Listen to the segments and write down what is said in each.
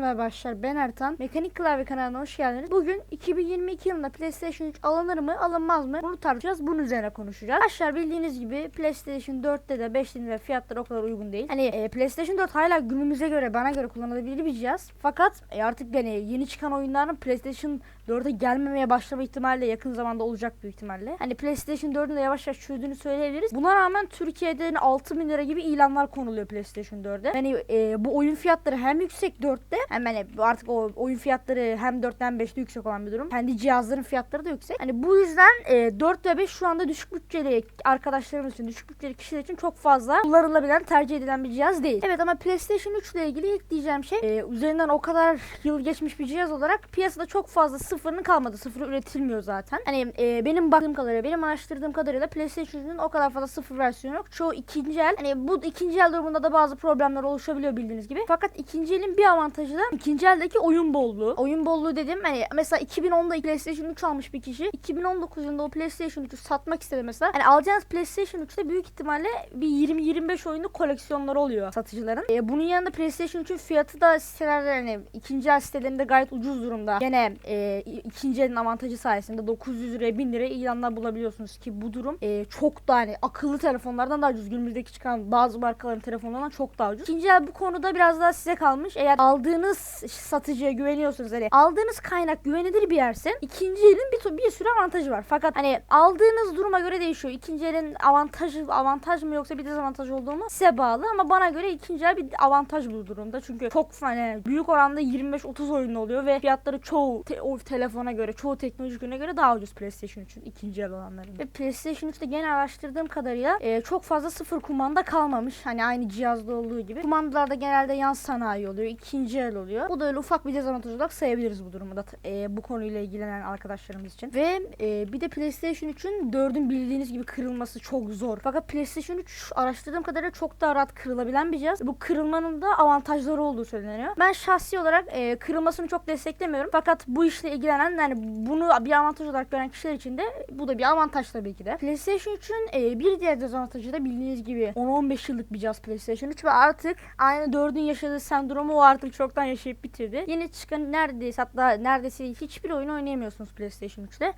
Merhaba arkadaşlar ben Ertan. Mekanik Klavye kanalına hoş geldiniz. Bugün 2022 yılında PlayStation 3 alınır mı alınmaz mı bunu tartışacağız. Bunun üzerine konuşacağız. Arkadaşlar bildiğiniz gibi PlayStation 4'te de 5'te de fiyatları o kadar uygun değil. Hani e, PlayStation 4 hala günümüze göre bana göre kullanılabilir bir cihaz. Fakat e, artık yani yeni çıkan oyunların PlayStation 4'e gelmemeye başlama ihtimali de yakın zamanda olacak büyük ihtimalle. Hani PlayStation 4'ün de yavaş yavaş çözdüğünü söyleyebiliriz. Buna rağmen Türkiye'de hani 6 bin lira gibi ilanlar konuluyor PlayStation 4'e. Hani e, bu oyun fiyatları hem yüksek 4'te hem hani artık o oyun fiyatları hem 4'ten hem 5'te yüksek olan bir durum. Kendi cihazların fiyatları da yüksek. Hani bu yüzden e, 4 ve 5 şu anda düşük bütçeli arkadaşlarımız için, düşük bütçeli kişiler için çok fazla kullanılabilen, tercih edilen bir cihaz değil. Evet ama PlayStation 3 ile ilgili ilk diyeceğim şey e, üzerinden o kadar yıl geçmiş bir cihaz olarak piyasada çok fazla sıfırının kalmadı. Sıfır üretilmiyor zaten. Hani e, benim baktığım kadarıyla, benim araştırdığım kadarıyla PlayStation 3'ün o kadar fazla sıfır versiyonu yok. Çoğu ikinci el. Hani bu ikinci el durumunda da bazı problemler oluşabiliyor bildiğiniz gibi. Fakat ikinci elin bir avantajı da ikinci eldeki oyun bolluğu. Oyun bolluğu dedim hani mesela 2010'da PlayStation 3 almış bir kişi 2019 yılında o PlayStation 3'ü satmak istedi mesela. Hani alacağınız PlayStation 3'te büyük ihtimalle bir 20-25 oyunlu koleksiyonları oluyor satıcıların. E, bunun yanında PlayStation 3'ün fiyatı da sitelerde hani ikinci el sitelerinde gayet ucuz durumda. Gene e, ikinci elin avantajı sayesinde 900 liraya 1000 liraya ilanlar bulabiliyorsunuz ki bu durum e, çok da hani akıllı telefonlardan daha ucuz. Günümüzdeki çıkan bazı markaların telefonlarından çok daha ucuz. İkinci el bu konuda biraz daha size kalmış. Eğer aldığınız satıcıya güveniyorsunuz hani aldığınız kaynak güvenilir bir yerse ikinci elin bir, bir sürü avantajı var. Fakat hani aldığınız duruma göre değişiyor. İkinci elin avantajı avantaj mı yoksa bir dezavantaj olduğu mu size bağlı ama bana göre ikinci el bir avantaj bu durumda. Çünkü çok hani büyük oranda 25-30 oyun oluyor ve fiyatları çoğu te- o telefona göre, çoğu teknolojik ürüne göre daha ucuz PlayStation 3'ün ikinci el olanların. Ve PlayStation 3'te genel araştırdığım kadarıyla e, çok fazla sıfır kumanda kalmamış. Hani aynı cihazda olduğu gibi. Kumandalarda genelde yan sanayi oluyor, ikinci el oluyor. Bu da öyle ufak bir dezavantaj olarak sayabiliriz bu durumda e, bu konuyla ilgilenen arkadaşlarımız için. Ve e, bir de PlayStation 3'ün 4'ün bildiğiniz gibi kırılması çok zor. Fakat PlayStation 3 araştırdığım kadarıyla çok daha rahat kırılabilen bir cihaz. Bu kırılmanın da avantajları olduğu söyleniyor. Ben şahsi olarak e, kırılmasını çok desteklemiyorum. Fakat bu işle ilgilenen yani bunu bir avantaj olarak gören kişiler için de bu da bir avantaj tabii ki de. PlayStation 3'ün e, bir diğer dezavantajı da bildiğiniz gibi 10-15 yıllık bir cihaz PlayStation 3 ve artık aynı 4'ün yaşadığı sendromu o artık çoktan yaşayıp bitirdi. Yeni çıkan neredeyse hatta neredeyse hiçbir oyun oynayamıyorsunuz PlayStation 3'te.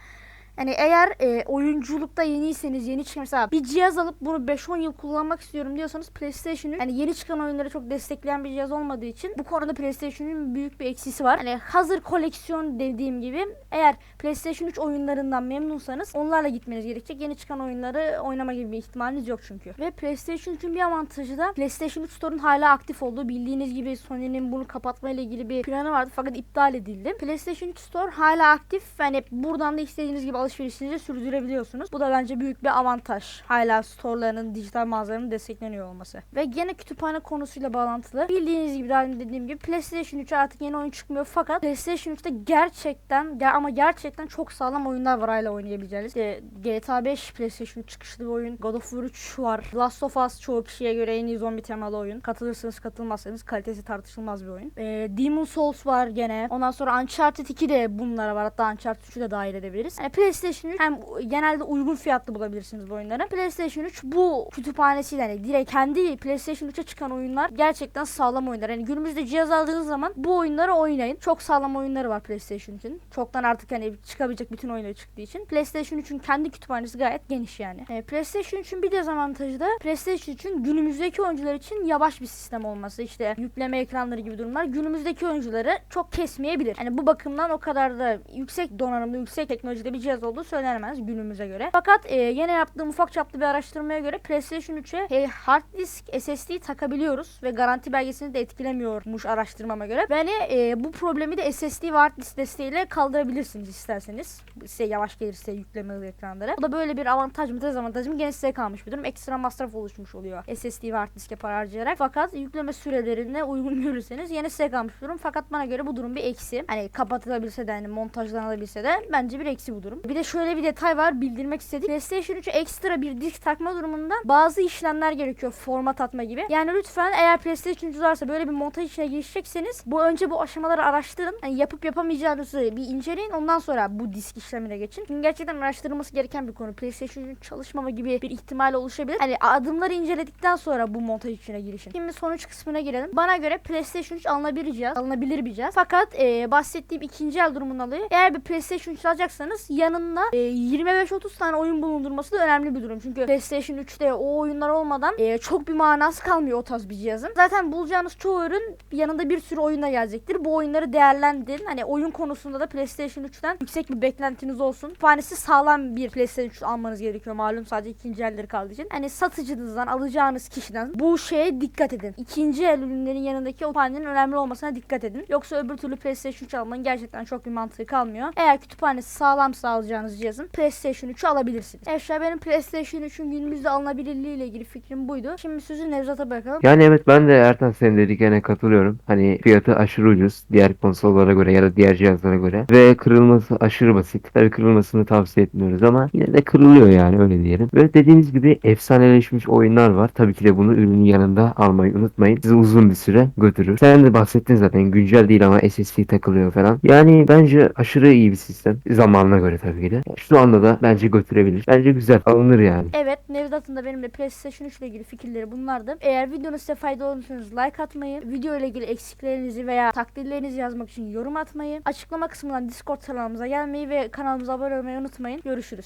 Yani eğer e, oyunculukta yeniyseniz yeni çıkan mesela bir cihaz alıp bunu 5-10 yıl kullanmak istiyorum diyorsanız PlayStation 3 yani yeni çıkan oyunları çok destekleyen bir cihaz olmadığı için bu konuda PlayStation'ın büyük bir eksisi var. Hani hazır koleksiyon dediğim gibi eğer PlayStation 3 oyunlarından memnunsanız onlarla gitmeniz gerekecek. Yeni çıkan oyunları oynama gibi bir ihtimaliniz yok çünkü. Ve PlayStation 3'ün bir avantajı da PlayStation 3 Store'un hala aktif olduğu bildiğiniz gibi Sony'nin bunu kapatmayla ilgili bir planı vardı fakat iptal edildi. PlayStation 3 Store hala aktif. Yani buradan da istediğiniz gibi alışverişinizi sürdürebiliyorsunuz. Bu da bence büyük bir avantaj. Hala storelarının dijital mağazalarının destekleniyor olması. Ve gene kütüphane konusuyla bağlantılı. Bildiğiniz gibi daha dediğim gibi PlayStation 3'e artık yeni oyun çıkmıyor fakat PlayStation 3'te gerçekten ger- ama gerçekten çok sağlam oyunlar var hala oynayabileceğiniz. İşte GTA 5 PlayStation 3 çıkışlı bir oyun. God of War 3 var. Last of Us çoğu kişiye göre en iyi zombi temalı oyun. Katılırsınız katılmazsanız kalitesi tartışılmaz bir oyun. Ee, Demon Souls var gene. Ondan sonra Uncharted 2 de bunlara var. Hatta Uncharted 3'ü de dahil edebiliriz. Yani PlayStation 3 hem genelde uygun fiyatlı bulabilirsiniz bu oyunları. PlayStation 3 bu kütüphanesiyle hani direkt kendi PlayStation 3'e çıkan oyunlar gerçekten sağlam oyunlar. Yani günümüzde cihaz aldığınız zaman bu oyunları oynayın. Çok sağlam oyunları var PlayStation için. Çoktan artık hani çıkabilecek bütün oyunları çıktığı için. PlayStation 3'ün kendi kütüphanesi gayet geniş yani. E, PlayStation 3'ün bir dezavantajı da PlayStation 3'ün günümüzdeki oyuncular için yavaş bir sistem olması. İşte yükleme ekranları gibi durumlar günümüzdeki oyuncuları çok kesmeyebilir. Yani bu bakımdan o kadar da yüksek donanımlı, yüksek teknolojide bir cihaz olduğu söylenemez günümüze göre. Fakat e, yine yaptığım ufak çaplı bir araştırmaya göre PlayStation 3'e e, hard disk SSD takabiliyoruz ve garanti belgesini de etkilemiyormuş araştırmama göre. Ve hani e, bu problemi de SSD ve hard disk desteğiyle kaldırabilirsiniz isterseniz. Size yavaş gelirse yükleme hızı ekranları. Bu da böyle bir avantaj mı dezavantaj mı gene size kalmış bir durum. Ekstra masraf oluşmuş oluyor SSD ve hard diske para harcayarak. Fakat yükleme sürelerine uygun görürseniz yine size kalmış bir durum. Fakat bana göre bu durum bir eksi. Hani kapatılabilse de hani montajlanabilse de bence bir eksi bu durum. Bir de şöyle bir detay var bildirmek istedik. PlayStation 3'e ekstra bir disk takma durumunda bazı işlemler gerekiyor. Format atma gibi. Yani lütfen eğer PlayStation 3 varsa böyle bir montaj işine girişecekseniz bu önce bu aşamaları araştırın. Yani yapıp yapamayacağınızı bir inceleyin. Ondan sonra bu disk işlemine geçin. Çünkü gerçekten araştırılması gereken bir konu. PlayStation 3 çalışmama gibi bir ihtimal oluşabilir. Hani adımları inceledikten sonra bu montaj içine girişin. Şimdi sonuç kısmına girelim. Bana göre PlayStation 3 alınabilir bir cihaz. Alınabilir bir cihaz. Fakat e, bahsettiğim ikinci el durumunu alıyor. Eğer bir PlayStation 3 alacaksanız yanında e, 25-30 tane oyun bulundurması da önemli bir durum. Çünkü PlayStation 3'te o oyunlar olmadan e, çok bir manası kalmıyor o tarz bir cihazın. Zaten bulacağınız çoğu ürün yanında bir sürü oyunda gelecektir. Bu oyunları değerlendirin. Hani oyun konusunda da PlayStation 3'ten yüksek bir beklentiniz olsun. Kütüphanesi sağlam bir PlayStation 3 almanız gerekiyor. Malum sadece ikinci elleri kaldığı için. Hani satıcınızdan alacağınız kişiden bu şeye dikkat edin. İkinci el ürünlerin yanındaki o kütüphanenin önemli olmasına dikkat edin. Yoksa öbür türlü PlayStation 3 almanın gerçekten çok bir mantığı kalmıyor. Eğer kütüphanesi sağlamsa alacağınız cihazın PlayStation 3'ü alabilirsiniz. Eşya benim PlayStation 3'ün günümüzde alınabilirliği ile ilgili fikrim buydu. Şimdi sözü Nevzat'a bırakalım. Yani evet ben de Ertan senin dediklerine katılıyorum. Hani fiyatı aşırı ucuz diğer konsollara göre ya da diğer cihazlara göre. Ve kırılması aşırı basit. Tabii kırılmasını tavsiye etmiyoruz ama yine de kırılıyor yani öyle diyelim. Ve dediğimiz gibi efsaneleşmiş oyunlar var. Tabii ki de bunu ürünün yanında almayı unutmayın. Sizi uzun bir süre götürür. Sen de bahsettin zaten güncel değil ama SSD takılıyor falan. Yani bence aşırı iyi bir sistem. Zamanına göre tabii de. Şu anda da bence götürebilir. Bence güzel alınır yani. Evet Nevzat'ın da benimle PlayStation 3 ile ilgili fikirleri bunlardı. Eğer videonun size faydalı olursanız like atmayı, video ile ilgili eksiklerinizi veya takdirlerinizi yazmak için yorum atmayı, açıklama kısmından Discord kanalımıza gelmeyi ve kanalımıza abone olmayı unutmayın. Görüşürüz.